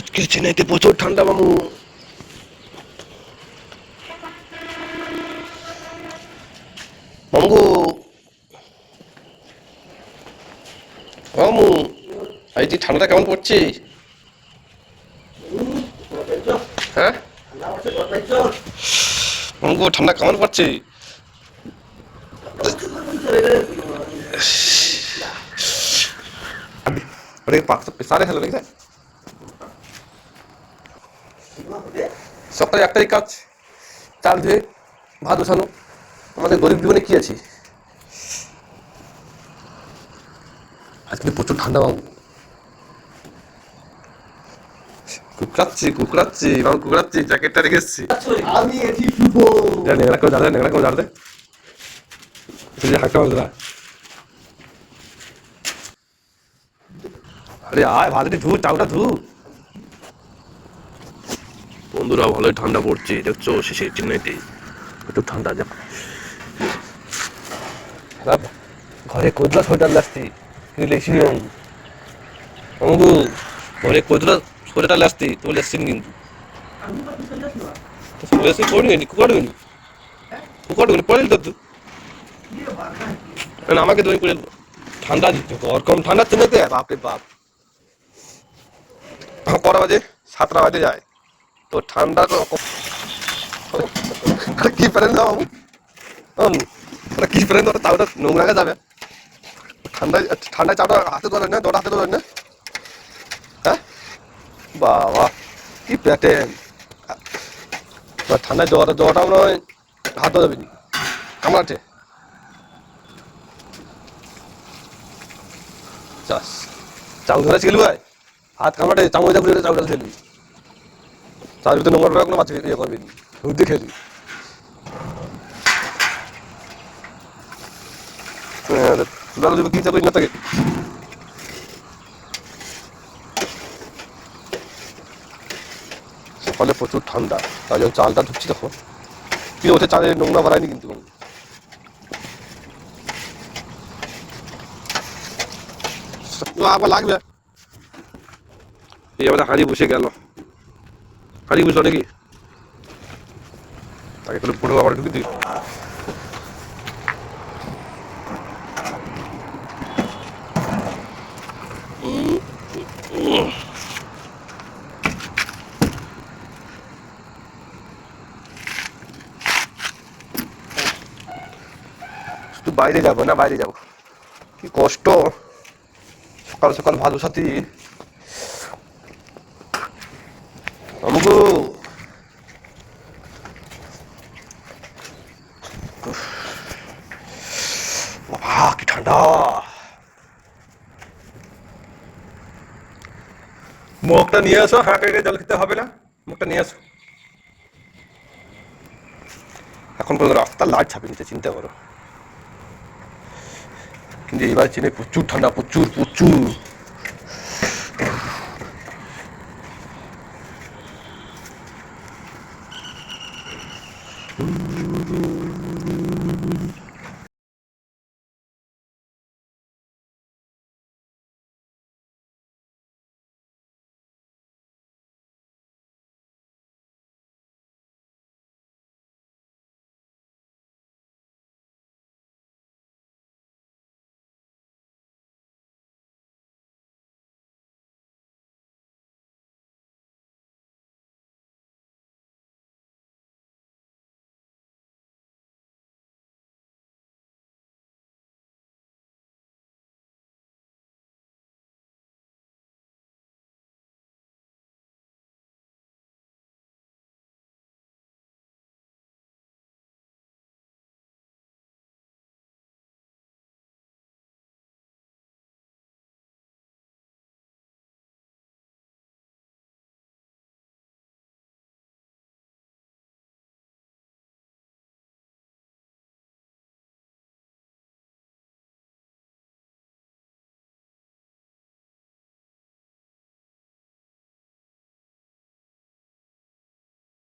আজকে চেন্নাইতে প্রচুর ঠান্ডা মামু মামু মামু এই যে ঠান্ডা কেমন পড়ছে হ্যাঁ মামু ঠান্ডা কেমন পড়ছে अरे पाक सब सारे हेलो নাকি সকালে একটাই কাজ চাল ধুয়ে ভাত বসানো। আমাদের গরিব জীবনে কি আছে? আজকে প্রচুর ঠান্ডা বাবু। কুকড়াচ্ছি কুকড়াচ্ছি বাবু কুকড়াচ্ছি জ্যাকেটটা রেখে এসছি। আমি এটি যা নেংরা কেউ জানে নেংরা কেউ জানতে হাঁকটা আরে আয় ভালোটি ধু চাউটা ধু বন্ধুরা, ভালোই ঠান্ডা পড়ছে, দেখছ? শেষে চেন্নাইতে। একটু ঠান্ডা যা। ঘরে কোদলা সোয়েটার লাগছে। অঙ্গু, ঘরে কোদলা সোয়েটার কিন্তু। তো তুই। আমাকে তুমি করে ঠান্ডা দিচ্ছে ওরকম ঠান্ডা চেন্নাইতে বাপরে বাপ। কটা বাজে? সাতটা বাজে যায়। তো ঠান্ডা তো আরে কি প্যারেন্ট দাও বাবু হুম, কি প্যারেন্ট নোংরা যাবে। ঠান্ডায় ঠান্ডায় চাটা হাতে ধরেন না দোটা হাতে ধরেন না। হ্যাঁ? বাবা কি প্যাটেন ঠান্ডায় জোয়াটা জোয়াটা মনে হয় হাত ধরে যাবেনি। কামড়াচ্ছে। চাষ চাউল ধরে ছিল ভাই হাত কামড়াটে ঘুরে চাউল খেলবি তার ভিতরে নোংরা কোনো মাছ ইয়ে করবি দুধ খেলবি তুলার যদি কি চাকরি না থাকে? সকালে প্রচুর ঠান্ডা, তাই জন্য চালটা ধুচ্ছি দেখো কি ওতে চালে নোংরা বাড়ায়নি কিন্তু আবার লাগবে। এই আমাদের হাঁড়ি বসে গেল। হাঁড়ি বুঝলো নাকি তাকে তাহলে পুরো আবার ঢুকে দিই শুধু বাইরে যাব না বাইরে যাব কি কষ্ট সকাল সকাল ভালো সাথী আমগো বাবা ঠান্ডা। মুখটা নিয়ে আসো হাঁ কেটে জল খেতে হবে না। মুখটা নিয়ে আসো। এখন পর্যন্ত রাস্তার লাইট ছাপে নিতে চিন্তা করো। কিন্তু এবার চেনে প্রচুর ঠান্ডা, প্রচুর প্রচুর। usual